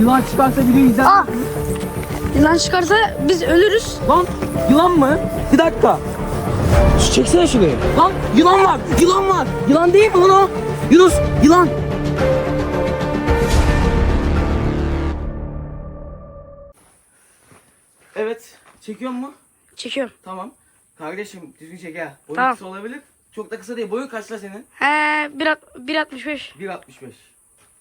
Yılan çıkarsa videoyu izler. Aa! Yılan çıkarsa biz ölürüz. Lan yılan mı? Bir dakika. Şu çeksene şurayı. Lan yılan var. Yılan var. Yılan değil mi lan o? Yunus yılan. Evet. Çekiyor mu? Çekiyorum. Tamam. Kardeşim düzgün çek ha. Boyun Tamam. kısa olabilir. Çok da kısa değil. Boyun kaçta senin? He 1.65. 1.65.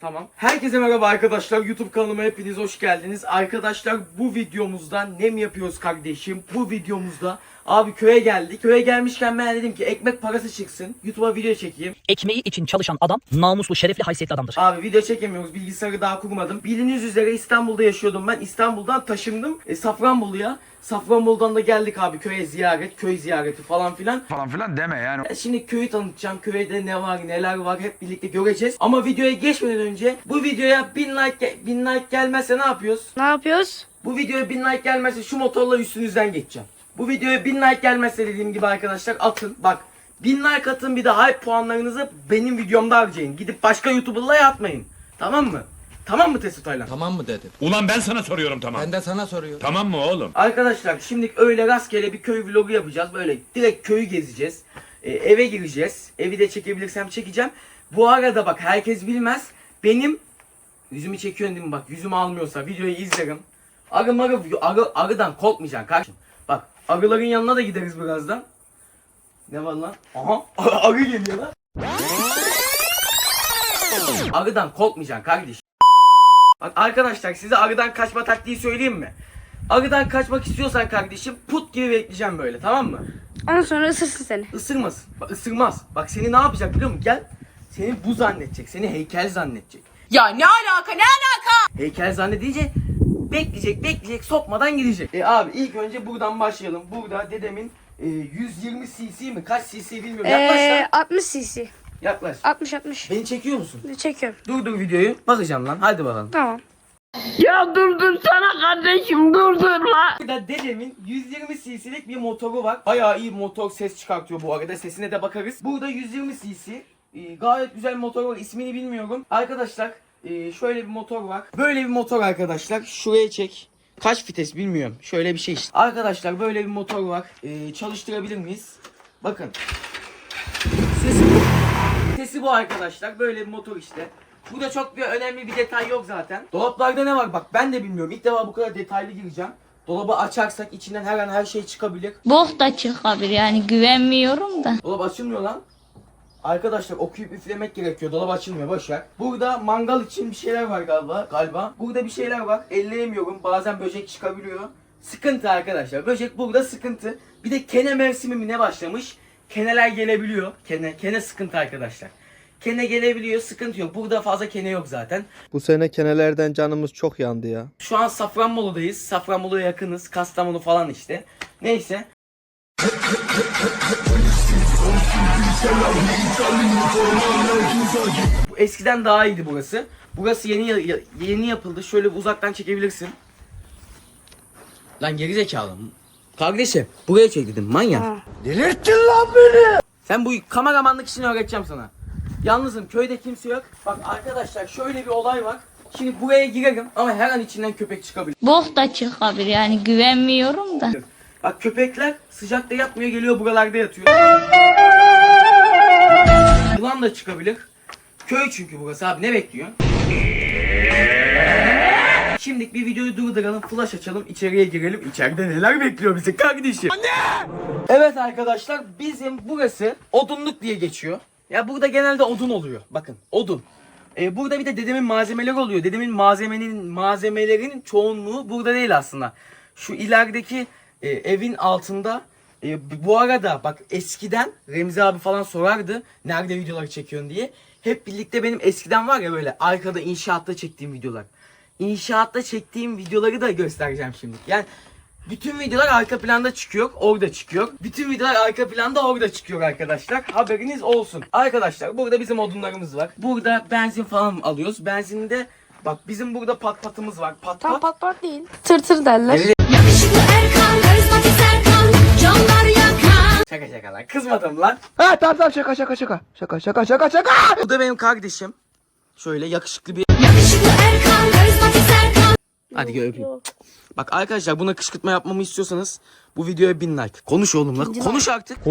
Tamam. Herkese merhaba arkadaşlar. YouTube kanalıma hepiniz hoş geldiniz. Arkadaşlar bu videomuzda ne mi yapıyoruz kardeşim? Bu videomuzda abi köye geldik. Köye gelmişken ben dedim ki ekmek parası çıksın. YouTube'a video çekeyim. ekmeği için çalışan adam namuslu, şerefli, haysiyetli adamdır. Abi video çekemiyoruz. Bilgisayarı daha kurmadım. Bildiğiniz üzere İstanbul'da yaşıyordum ben. İstanbul'dan taşındım e, Safranbolu'ya. Safranbolu'dan da geldik abi köye ziyaret, köy ziyareti falan filan. falan filan deme yani. E, Şimdi köyü tanıtacağım. Köyde ne var neler var hep birlikte göreceğiz. Ama videoya geçmeden önce bu videoya 1000 like, ge- 1000 like gelmezse ne yapıyoruz? Ne yapıyoruz? Bu videoya 1000 like gelmezse şu motorla üstünüzden geçeceğim. Bu videoya 1000 like gelmezse dediğim gibi arkadaşlar atın. Bak 1000 like atın bir de hype puanlarınızı benim videomda harcayın. Gidip başka YouTuber'la yapmayın. Tamam mı? Tamam mı Testo Taylan? Tamam mı dedim. Ulan ben sana soruyorum tamam. Ben de sana soruyorum. Tamam mı oğlum? Arkadaşlar şimdi öyle rastgele bir köy vlogu yapacağız. Böyle direkt köyü gezeceğiz. Ee, eve gireceğiz. Evi de çekebilirsem çekeceğim. Bu arada bak herkes bilmez. Benim yüzümü çekiyorsun değil mi? Bak yüzümü almıyorsa videoyu izlerim. Arı marı, arı, arıdan korkmayacaksın kardeşim. Arıların yanına da gideriz birazdan. Ne var lan? Aha arı geliyor lan. Arıdan korkmayacaksın kardeşim. Bak arkadaşlar size arıdan kaçma taktiği söyleyeyim mi? Arıdan kaçmak istiyorsan kardeşim put gibi bekleyeceğim böyle tamam mı? Ondan sonra ısırsın seni. Isırmasın. Bak ısırmaz. Bak seni ne yapacak biliyor musun? Gel. Seni bu zannedecek. Seni heykel zannedecek. Ya ne alaka ne alaka? Heykel zannedince bekleyecek bekleyecek sokmadan gidecek. E abi ilk önce buradan başlayalım. Burada dedemin e, 120 cc mi kaç cc bilmiyorum. Yaklaş Ee, lan. 60 cc. Yaklaş. 60 60. Beni çekiyor musun? Çekiyorum. Dur dur videoyu. Bakacağım lan. Hadi bakalım. Tamam. Burada dedemin 120 cc'lik bir motoru var. Bayağı iyi motor ses çıkartıyor bu arada. Sesine de bakarız. Burada 120 cc. e, gayet güzel motor var. İsmini bilmiyorum. Arkadaşlar e, şöyle bir motor var. Böyle bir motor arkadaşlar. Şuraya çek. Kaç vites bilmiyorum. Şöyle bir şey işte. Arkadaşlar böyle bir motor var. E, çalıştırabilir miyiz? Bakın. Sesi bu. Sesi bu arkadaşlar. Böyle bir motor işte. Burada çok bir önemli bir detay yok zaten. Dolaplarda ne var bak ben de bilmiyorum. İlk defa bu kadar detaylı gireceğim. Dolabı açarsak içinden her an her şey çıkabilir. Bok da çıkabilir yani güvenmiyorum da. Dolap açılmıyor lan. Arkadaşlar okuyup üflemek gerekiyor. Dolap açılmıyor boş ver. Burada mangal için bir şeyler var galiba. Galiba. Burada bir şeyler var. Elleyemiyorum. Bazen böcek çıkabiliyor. Sıkıntı arkadaşlar. Böcek burada sıkıntı. Bir de kene mevsimi mi ne başlamış? Keneler gelebiliyor. Kene kene sıkıntı arkadaşlar. Kene gelebiliyor. Sıkıntı yok. Burada fazla kene yok zaten. Bu sene kenelerden canımız çok yandı ya. Şu an Safranbolu'dayız. Safranbolu'ya yakınız. Kastamonu falan işte. Neyse. Bu eskiden daha iyiydi burası. Burası yeni yeni yapıldı. Şöyle uzaktan çekebilirsin. Lan geri zekalı. Kardeşim buraya çek dedim manyak. Ha. Sen bu kameramanlık işini öğreteceğim sana. Yalnızım köyde kimse yok. Bak arkadaşlar şöyle bir olay var. Şimdi buraya girerim ama her an içinden köpek çıkabilir. Bok da çıkabilir yani güvenmiyorum da. Bak köpekler sıcakta yatmıyor geliyor buralarda yatıyor. Yılan da çıkabilir. Köy çünkü burası abi ne bekliyor? Şimdi bir videoyu durduralım, flash açalım, içeriye girelim. İçeride neler bekliyor bizi kardeşim? Anne! Evet arkadaşlar bizim burası odunluk diye geçiyor. Ya burada genelde odun oluyor. Bakın odun. Ee, burada bir de dedemin malzemeleri oluyor. Dedemin malzemenin malzemelerin çoğunluğu burada değil aslında. Şu ilerideki e, evin altında e, bu arada bak eskiden Remzi abi falan sorardı nerede videoları çekiyorsun diye. Hep birlikte benim eskiden var ya böyle arkada inşaatta çektiğim videolar. İnşaatta çektiğim videoları da göstereceğim şimdi. Yani bütün videolar arka planda çıkıyor, orada çıkıyor. Bütün videolar arka planda orada çıkıyor arkadaşlar. Haberiniz olsun. Arkadaşlar burada bizim odunlarımız var. Burada benzin falan alıyoruz. Benzinde bak bizim burada pat patımız var. Pat Tam pat. pat pat değil. Tır tır derler. Evet. Şaka lan. Kızmadım lan. Ha tamam tamam şaka şaka şaka. Şaka şaka şaka şaka. Bu da benim kardeşim. Şöyle yakışıklı bir Yakışıklı Erkan, karizmatik Serkan, Hadi gel öpeyim. Bak arkadaşlar buna kışkırtma yapmamı istiyorsanız bu videoya bin like. Konuş oğlum lan. Konuş artık.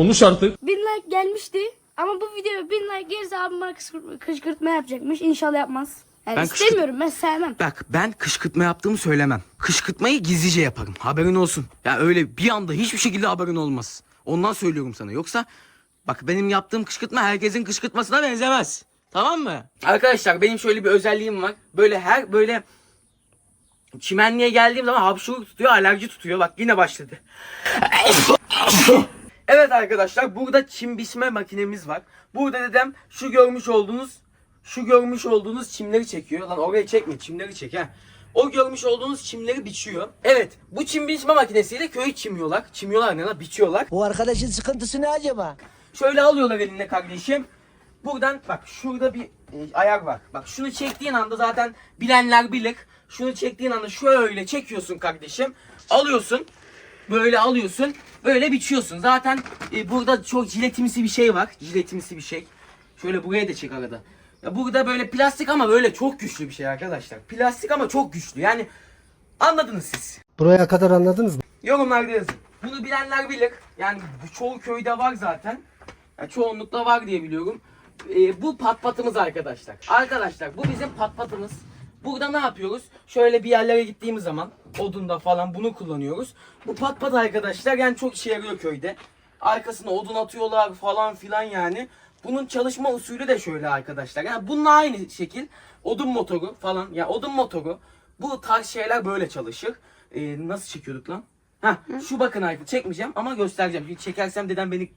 Bin like gelmişti. Ama bu videoya bin like gelirse abim bana kışkırtma, kışkırtma yapacakmış. İnşallah yapmaz. Yani Ben istemiyorum ben sevmem. Bak ben kışkırtma yaptığımı söylemem. Kışkırtmayı gizlice yaparım. Haberin olsun. Ya öyle bir anda hiçbir şekilde haberin olmaz. Ondan söylüyorum sana. Yoksa bak benim yaptığım kışkırtma herkesin kışkırtmasına benzemez. Tamam mı? Arkadaşlar benim şöyle bir özelliğim var. Böyle her böyle çimenliğe geldiğim zaman hapşuruk tutuyor, alerji tutuyor. Bak yine başladı. evet arkadaşlar burada çim biçme makinemiz var. Burada dedem şu görmüş olduğunuz şu görmüş olduğunuz çimleri çekiyor. Lan oraya çekme çimleri çek ha. O görmüş olduğunuz çimleri biçiyor. Evet bu çim biçme makinesiyle köyü çimiyorlar. Çimiyorlar ne lan biçiyorlar. Bu arkadaşın sıkıntısı ne acaba? Şöyle alıyorlar eline kardeşim. Buradan bak şurada bir e, ayak var. Bak şunu çektiğin anda zaten bilenler bilir. Şunu çektiğin anda şöyle çekiyorsun kardeşim. Alıyorsun. Böyle alıyorsun. Böyle biçiyorsun. Zaten e, burada çok jiletimsi bir şey var. Jiletimsi bir şey. Şöyle buraya da çek arada. Ya burada böyle plastik ama böyle çok güçlü bir şey arkadaşlar. Plastik ama çok güçlü. Yani anladınız siz. Buraya kadar anladınız mı? Yorumlarda yazın. Bunu bilenler bilir. Yani bu çoğu köyde var zaten. Ya çoğunlukla var diye biliyorum. Ee, bu patpatımız arkadaşlar. Arkadaşlar bu bizim patpatımız. Burada ne yapıyoruz? Şöyle bir yerlere gittiğimiz zaman odunda falan bunu kullanıyoruz. Bu patpat arkadaşlar yani çok işe yarıyor köyde. Arkasına odun atıyorlar falan filan yani. Bunun çalışma usulü de şöyle arkadaşlar. Yani bununla aynı şekil odun motoru falan. Ya odun motoru bu tarz şeyler böyle çalışır. Ee, nasıl çekiyorduk lan? Ha şu bakın arkadaşlar çekmeyeceğim ama göstereceğim. Çünkü çekersem dedem beni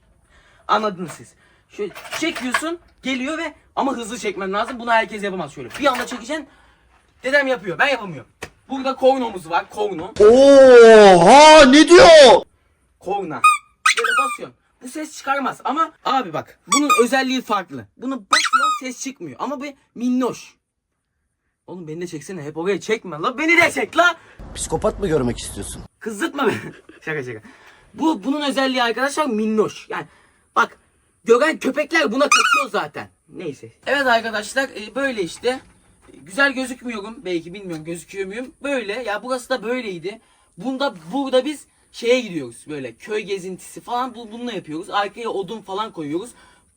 anladınız siz. Şöyle çekiyorsun geliyor ve ama hızlı çekmen lazım. Bunu herkes yapamaz şöyle. Bir anda çekeceksin. Dedem yapıyor. Ben yapamıyorum. Burada kornomuz var. Korno. Oha ne diyor? Korna. Böyle basıyorsun. Bu ses çıkarmaz ama abi bak bunun özelliği farklı. Bunu basıyor ses çıkmıyor ama bir minnoş. Oğlum beni de çeksene hep oraya çekme la beni de çek la. Psikopat mı görmek istiyorsun? Kızdırtma beni. şaka şaka. Bu bunun özelliği arkadaşlar minnoş. Yani bak gören köpekler buna kaçıyor zaten. Neyse. Evet arkadaşlar e, böyle işte. Güzel gözükmüyorum belki bilmiyorum gözüküyor muyum? Böyle ya burası da böyleydi. Bunda burada biz şeye gidiyoruz böyle köy gezintisi falan bu bununla yapıyoruz. Arkaya odun falan koyuyoruz.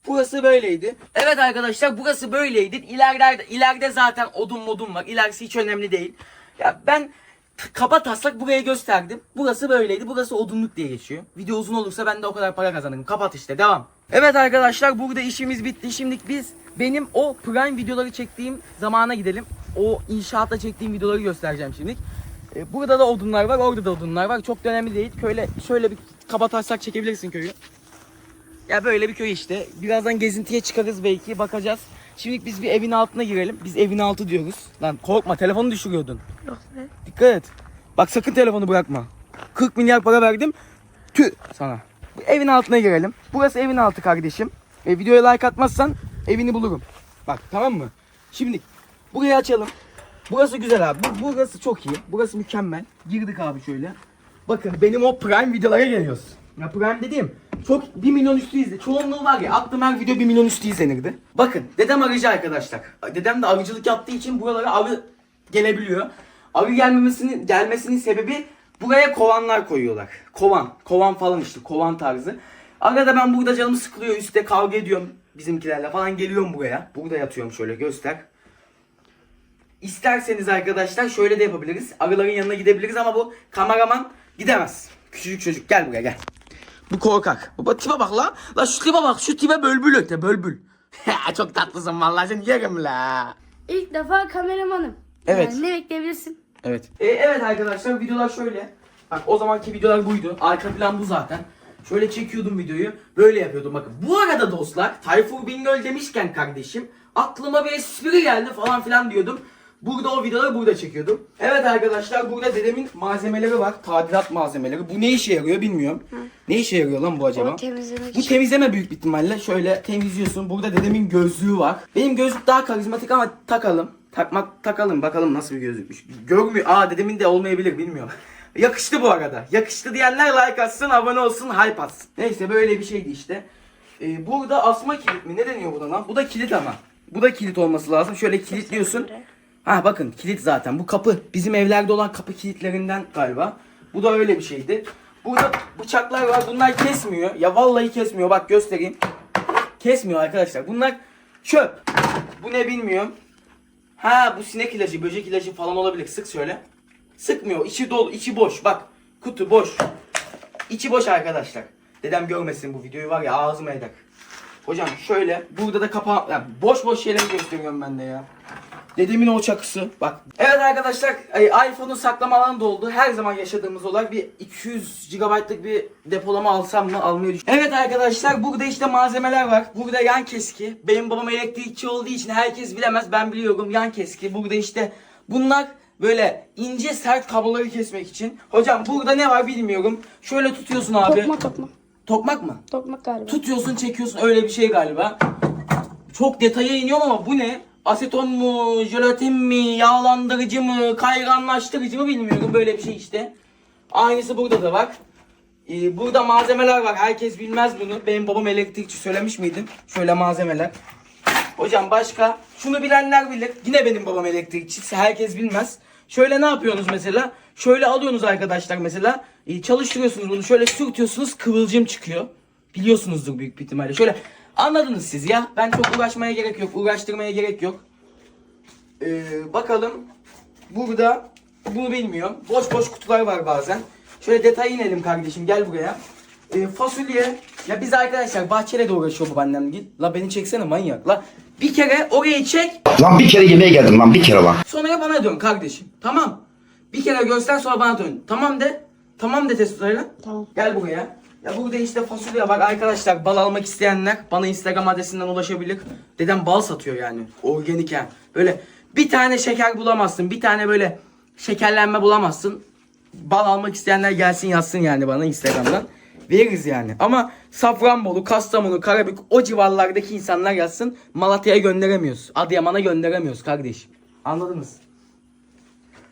Burası böyleydi. Evet arkadaşlar burası böyleydi. İleride ileride zaten odun modun var. İlerisi hiç önemli değil. Ya ben kaba taslak buraya gösterdim. Burası böyleydi. Burası odunluk diye geçiyor. Video uzun olursa ben de o kadar para kazanırım. Kapat işte devam. Evet arkadaşlar burada işimiz bitti. Şimdi biz benim o prime videoları çektiğim zamana gidelim. O inşaatta çektiğim videoları göstereceğim şimdi. E, burada da odunlar var, orada da odunlar var. Çok da önemli değil. Köyle şöyle bir kaba taslak çekebilirsin köyü. Ya böyle bir köy işte. Birazdan gezintiye çıkarız belki bakacağız. Şimdi biz bir evin altına girelim. Biz evin altı diyoruz. Lan korkma telefonu düşürüyordun. Yok be. Dikkat et. Bak sakın telefonu bırakma. 40 milyar para verdim. Tüh sana. Bu evin altına girelim. Burası evin altı kardeşim. E, videoya like atmazsan evini bulurum. Bak tamam mı? Şimdi burayı açalım. Burası güzel abi. Bu, burası çok iyi. Burası mükemmel. Girdik abi şöyle. Bakın benim o prime videolara geliyoruz. Ya prime dediğim çok 1 milyon üstü izle. Çoğunluğu var ya aklım her video 1 milyon üstü izlenirdi. Bakın dedem arıcı arkadaşlar. Dedem de arıcılık yaptığı için buralara arı gelebiliyor. Arı gelmemesinin gelmesinin sebebi buraya kovanlar koyuyorlar. Kovan. Kovan falan işte. Kovan tarzı. Arada ben burada canım sıkılıyor. Üstte kavga ediyorum bizimkilerle falan geliyorum buraya. Burada yatıyorum şöyle göster. İsterseniz arkadaşlar şöyle de yapabiliriz. Arıların yanına gidebiliriz ama bu kameraman gidemez. Küçücük çocuk gel buraya gel. Bu korkak. Baba tipe bak la. La şu tipe bak. Şu tipe bölbül öte bölbül. Çok tatlısın vallahi seni yerim la. İlk defa kameramanım. Evet. Yani ne bekleyebilirsin? Evet. E, evet arkadaşlar videolar şöyle. Bak o zamanki videolar buydu. Arka plan bu zaten. Şöyle çekiyordum videoyu. Böyle yapıyordum bakın. Bu arada dostlar Tayfur Bingöl demişken kardeşim aklıma bir espri geldi falan filan diyordum. Burada o videoları burada çekiyordum. Evet arkadaşlar burada dedemin malzemeleri var. Tadilat malzemeleri. Bu ne işe yarıyor bilmiyorum. Ne işe yarıyor lan bu acaba? O temizlemek Bu için. temizleme büyük bir ihtimalle. Şöyle temizliyorsun. Burada dedemin gözlüğü var. Benim gözlük daha karizmatik ama takalım. Takmak takalım bakalım nasıl bir gözlükmüş. Görmüyor. Aa dedemin de olmayabilir bilmiyorum. Yakıştı bu arada. Yakıştı diyenler like atsın, abone olsun, hype atsın. Neyse böyle bir şeydi işte. Ee, burada asma kilit mi? Ne deniyor buna lan? Bu da kilit ama. Bu da kilit olması lazım. Şöyle kilitliyorsun. Ha bakın kilit zaten. Bu kapı. Bizim evlerde olan kapı kilitlerinden galiba. Bu da öyle bir şeydi. Burada bıçaklar var. Bunlar kesmiyor. Ya vallahi kesmiyor. Bak göstereyim. Kesmiyor arkadaşlar. Bunlar çöp. Bu ne bilmiyorum. Ha bu sinek ilacı, böcek ilacı falan olabilir. Sık şöyle. Sıkmıyor. İçi dolu, içi boş. Bak kutu boş. İçi boş arkadaşlar. Dedem görmesin bu videoyu var ya ağzıma eder. Hocam şöyle burada da kapağı ya boş boş şeyleri gösteriyorum ben de ya. Dedemin o çakısı bak. Evet arkadaşlar e, iPhone'un saklama alanı doldu. Her zaman yaşadığımız olay bir 200 GB'lık bir depolama alsam mı almayı düşünüyorum. Evet arkadaşlar burada işte malzemeler var. Burada yan keski. Benim babam elektrikçi olduğu için herkes bilemez ben biliyorum yan keski. Burada işte bunlar böyle ince sert kabloları kesmek için. Hocam burada ne var bilmiyorum. Şöyle tutuyorsun abi. Tokmak tokmak. Tokmak mı? Tokmak galiba. Tutuyorsun çekiyorsun öyle bir şey galiba. Çok detaya iniyorum ama bu ne? Aseton mu, jelatin mi, yağlandırıcı mı, kayganlaştırıcı mı bilmiyorum böyle bir şey işte. Aynısı burada da var. Ee, burada malzemeler var. Herkes bilmez bunu. Benim babam elektrikçi söylemiş miydim? Şöyle malzemeler. Hocam başka? Şunu bilenler bilir. Yine benim babam elektrikçi. Herkes bilmez. Şöyle ne yapıyorsunuz mesela? Şöyle alıyorsunuz arkadaşlar mesela. e, çalıştırıyorsunuz bunu. Şöyle sürtüyorsunuz kıvılcım çıkıyor. Biliyorsunuzdur büyük bir ihtimalle. Şöyle anladınız siz ya. Ben çok uğraşmaya gerek yok. Uğraştırmaya gerek yok. Ee, bakalım. Burada bunu bilmiyorum. Boş boş kutular var bazen. Şöyle detaya inelim kardeşim. Gel buraya. Ee, fasulye. Ya biz arkadaşlar bahçeyle de uğraşıyor babaannem git. La beni çeksene manyak. La bir kere orayı çek. Lan bir kere yemeğe geldim lan bir kere lan. Sonra bana dön kardeşim. Tamam. Bir kere göster sonra bana dön. Tamam de. Tamam de testosterona. Tamam. Gel buraya. Ya burada işte fasulye var arkadaşlar bal almak isteyenler bana Instagram adresinden ulaşabilir. Dedem bal satıyor yani organik yani. Böyle bir tane şeker bulamazsın bir tane böyle şekerlenme bulamazsın. Bal almak isteyenler gelsin yazsın yani bana Instagram'dan. Veririz yani. Ama Safranbolu, Kastamonu, Karabük o civarlardaki insanlar yazsın. Malatya'ya gönderemiyoruz. Adıyaman'a gönderemiyoruz kardeşim. Anladınız?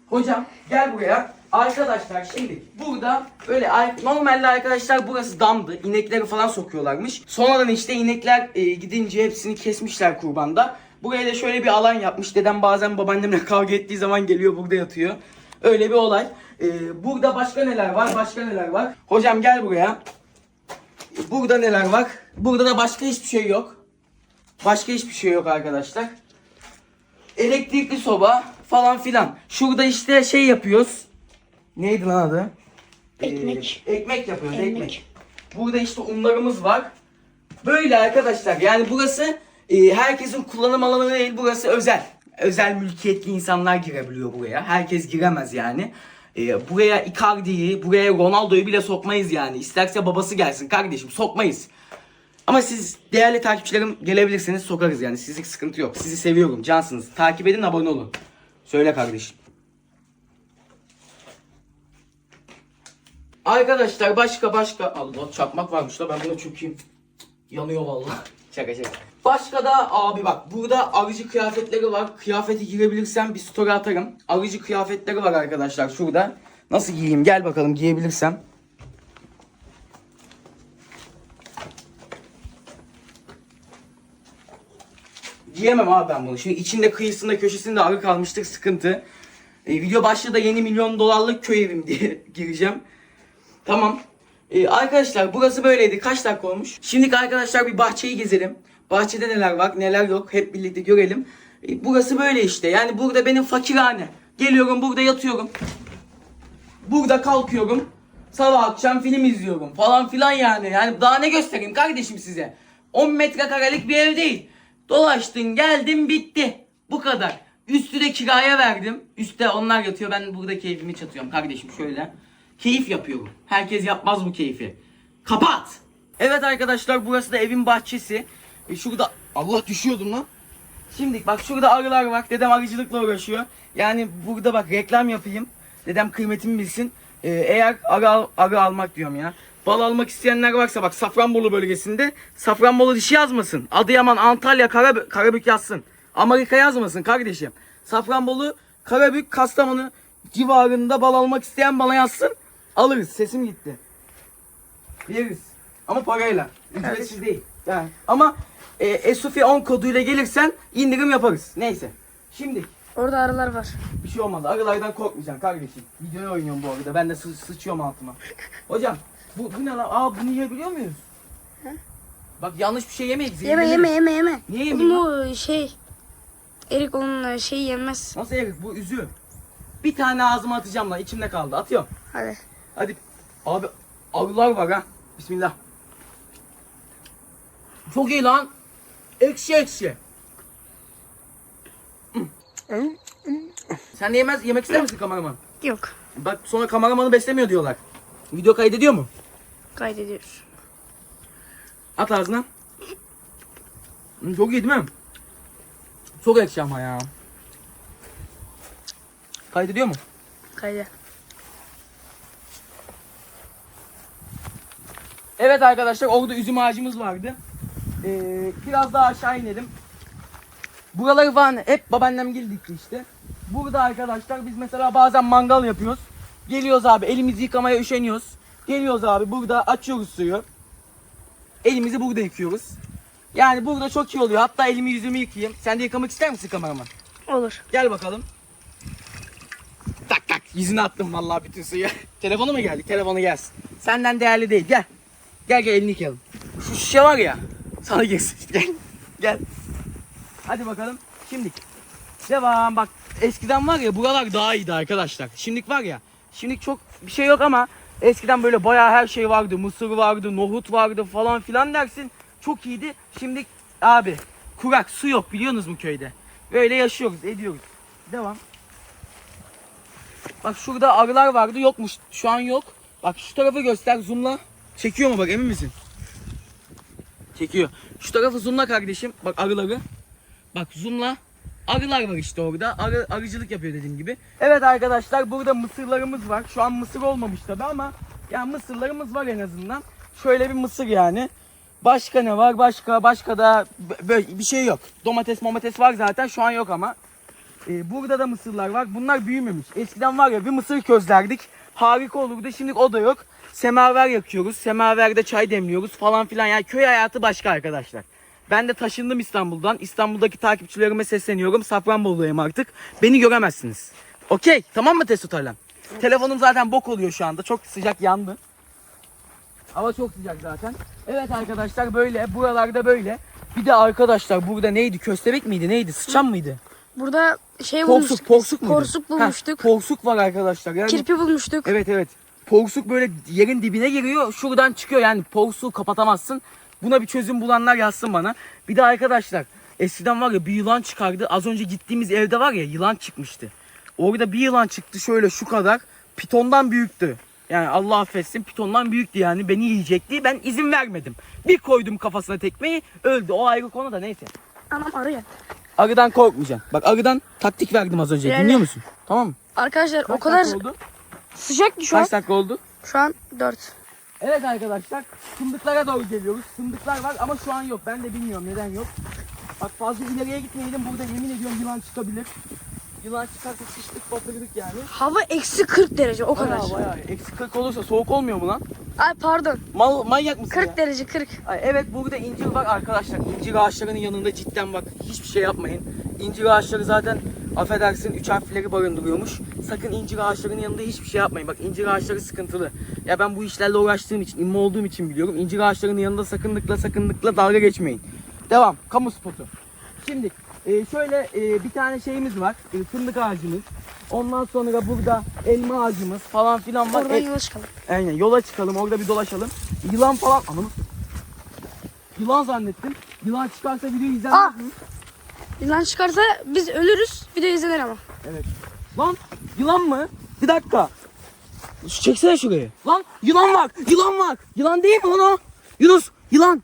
Hocam gel buraya. Arkadaşlar şimdi burada böyle normalde arkadaşlar burası damdı. İnekleri falan sokuyorlarmış. Sonradan işte inekler e, gidince hepsini kesmişler kurbanda. Buraya da şöyle bir alan yapmış. Dedem bazen babaannemle kavga ettiği zaman geliyor burada yatıyor. Öyle bir olay. E, burada başka neler var? Başka neler var? Hocam gel buraya. Burada neler var? Burada da başka hiçbir şey yok. Başka hiçbir şey yok arkadaşlar elektrikli soba falan filan. Şurada işte şey yapıyoruz. Neydi lan adı? Ekmek. Ee, ekmek yapıyoruz ekmek. Ekmek. Burada işte unlarımız var. Böyle arkadaşlar yani burası e, herkesin kullanım alanı değil burası özel. Özel mülkiyetli insanlar girebiliyor buraya. Herkes giremez yani. E, buraya Icardi'yi, buraya Ronaldo'yu bile sokmayız yani. İsterse babası gelsin kardeşim sokmayız. Ama siz değerli takipçilerim gelebilirseniz sokarız yani. Sizlik sıkıntı yok. Sizi seviyorum. Cansınız. Takip edin abone olun. Söyle kardeşim. Arkadaşlar başka başka Allah çakmak varmış da ben buna çökeyim. Yanıyor vallahi. Şaka şaka. Başka da abi bak burada arıcı kıyafetleri var. Kıyafeti girebilirsem bir story atarım. Arıcı kıyafetleri var arkadaşlar şurada. Nasıl giyeyim? Gel bakalım giyebilirsem. Giyemem abi ben bunu. Şimdi içinde kıyısında köşesinde arı kalmıştık sıkıntı. E, video başlığı da yeni milyon dolarlık köy evim diye gireceğim. Tamam. E, arkadaşlar burası böyleydi. Kaç dakika olmuş? Şimdi arkadaşlar bir bahçeyi gezelim. Bahçede neler var neler yok hep birlikte görelim. E, burası böyle işte. Yani burada benim fakirhane. Geliyorum burada yatıyorum. Burada kalkıyorum. Sabah akşam film izliyorum falan filan yani. Yani daha ne göstereyim kardeşim size. 10 metrekarelik bir ev değil. Dolaştın geldin bitti. Bu kadar. Üstü de kiraya verdim. Üstte onlar yatıyor ben burada keyfimi çatıyorum kardeşim şöyle. Keyif yapıyorum. Herkes yapmaz bu keyfi. Kapat. Evet arkadaşlar burası da evin bahçesi. E şurada Allah düşüyordum lan. Şimdi bak şurada arılar var. Dedem arıcılıkla uğraşıyor. Yani burada bak reklam yapayım. Dedem kıymetimi bilsin. Ee, eğer arı, al- arı almak diyorum ya. Bal almak isteyenler varsa bak Safranbolu bölgesinde Safranbolu dişi yazmasın. Adıyaman, Antalya, Karabük, Karabük yazsın. Amerika yazmasın kardeşim. Safranbolu, Karabük, Kastamonu civarında bal almak isteyen bana yazsın. Alırız. Sesim gitti. Veririz. Ama parayla. Ücretsiz değil. Yani. Ama e, Esufi 10 koduyla gelirsen indirim yaparız. Neyse. Şimdi Orada arılar var. Bir şey olmaz. Arılardan korkmayacaksın kardeşim. Videoya oynuyorum bu arada. Ben de sı- sıçıyorum altıma. Hocam bu, bu ne lan? Aa bunu yiyebiliyor muyuz? Bak yanlış bir şey yemeyiz. Yeme zehirleniriz. yeme yeme yeme. Niye yemeyeyim Oğlum o şey. Erik onun şey yenmez. Nasıl Erik bu üzüm. Bir tane ağzıma atacağım lan içimde kaldı. Atıyorum. Hadi. Hadi. Abi arılar var ha. Bismillah. Çok iyi lan. Ekşi ekşi. Sen de yemez, yemek ister misin kameraman? Yok. Bak sonra kameramanı beslemiyor diyorlar. Video kaydediyor mu? Kaydediyoruz. At ağzına. Çok iyi değil mi? Çok ekşi ama ya. Kaydediyor mu? Kaydı. Evet arkadaşlar orada üzüm ağacımız vardı. Ee, biraz daha aşağı inelim. Buraları falan hep babaannem dikti işte. Burada arkadaşlar biz mesela bazen mangal yapıyoruz. Geliyoruz abi elimizi yıkamaya üşeniyoruz. Geliyoruz abi burada açıyoruz suyu. Elimizi burada yıkıyoruz. Yani burada çok iyi oluyor. Hatta elimi yüzümü yıkayayım. Sen de yıkamak ister misin kameraman? Olur. Gel bakalım. Tak tak yüzüne attım vallahi bütün suyu. Telefonu mu geldi? Telefonu gelsin. Senden değerli değil. Gel. Gel gel elini yıkayalım. Şu şişe var ya. Sana girsin. Gel. Gel. Hadi bakalım. Şimdi. Devam bak. Eskiden var ya buralar daha iyiydi arkadaşlar. Şimdilik var ya. Şimdilik çok bir şey yok ama eskiden böyle bayağı her şey vardı. Mısır vardı, nohut vardı falan filan dersin. Çok iyiydi. Şimdi abi kurak su yok biliyorsunuz mu köyde? Böyle yaşıyoruz, ediyoruz. Devam. Bak şurada arılar vardı yokmuş. Şu an yok. Bak şu tarafı göster zoomla. Çekiyor mu bak emin misin? Çekiyor. Şu tarafı zoomla kardeşim. Bak arıları. Bak zoomla. Arılar var işte orada. Arı, arıcılık yapıyor dediğim gibi. Evet arkadaşlar burada mısırlarımız var. Şu an mısır olmamış tabi ama yani mısırlarımız var en azından. Şöyle bir mısır yani. Başka ne var? Başka başka da bö- böyle bir şey yok. Domates domates var zaten şu an yok ama. Ee, burada da mısırlar var. Bunlar büyümemiş. Eskiden var ya bir mısır közlerdik. Harika olurdu. Şimdi o da yok. Semaver yakıyoruz. Semaverde çay demliyoruz falan filan. Yani köy hayatı başka arkadaşlar. Ben de taşındım İstanbul'dan. İstanbul'daki takipçilerime sesleniyorum. Safranbolu'dayım artık. Beni göremezsiniz. Okey. Tamam mı Testo Taylan? Telefonum zaten bok oluyor şu anda. Çok sıcak yandı. Hava çok sıcak zaten. Evet arkadaşlar böyle. Buralarda böyle. Bir de arkadaşlar burada neydi? Köstebek miydi? Neydi? Sıçan mıydı? Burada şey Porsuk, bulmuştuk. porsuk muydu? Porsuk bulmuştuk. Ha, porsuk var arkadaşlar. Yani, Kirpi bulmuştuk. Evet evet. Porsuk böyle yerin dibine giriyor. Şuradan çıkıyor yani porsuğu kapatamazsın. Buna bir çözüm bulanlar yazsın bana. Bir de arkadaşlar eskiden var ya bir yılan çıkardı. Az önce gittiğimiz evde var ya yılan çıkmıştı. Orada bir yılan çıktı şöyle şu kadar. Pitondan büyüktü. Yani Allah affetsin pitondan büyüktü yani beni yiyecekti. Ben izin vermedim. Bir koydum kafasına tekmeyi öldü. O ayrı konu da neyse. Anam arı ya. Arıdan korkmayacaksın. Bak arıdan taktik verdim az önce. Yani- Dinliyor musun? Tamam mı? Arkadaşlar o Kaç kadar dakika oldu? sıcak ki şu an. Kaç dakika oldu? Şu an 4. Evet arkadaşlar fındıklara doğru geliyoruz. Fındıklar var ama şu an yok. Ben de bilmiyorum neden yok. Bak fazla ileriye gitmeyelim. Burada yemin ediyorum yılan çıkabilir. Yılan çıkarsa sıçtık batırdık yani. Hava eksi 40 derece o kadar. Bayağı bayağı. Eksi 40 olursa soğuk olmuyor mu lan? Ay pardon. Mal, manyak mısın 40 ya? derece 40. Ay, evet burada incir var arkadaşlar. İncir ağaçlarının yanında cidden bak hiçbir şey yapmayın. İncir ağaçları zaten affedersin üç harfleri barındırıyormuş. Sakın incir ağaçlarının yanında hiçbir şey yapmayın. Bak incir ağaçları sıkıntılı. Ya ben bu işlerle uğraştığım için, immo olduğum için biliyorum. İncir ağaçlarının yanında sakınlıkla sakınlıkla dalga geçmeyin. Devam. Kamu spotu. Şimdi e, şöyle e, bir tane şeyimiz var. E, fındık ağacımız. Ondan sonra burada elma ağacımız falan filan var. Oradan E, yola çıkalım. Aynen yola çıkalım orada bir dolaşalım. Yılan falan ananı. Yılan zannettim. Yılan çıkarsa video izlenmez Aa! mi? Yılan çıkarsa biz ölürüz. Video izlenir ama. Evet. Lan yılan mı? Bir dakika. Şu çeksene şurayı. Lan yılan var. Yılan var. Yılan değil mi lan o? Yunus yılan.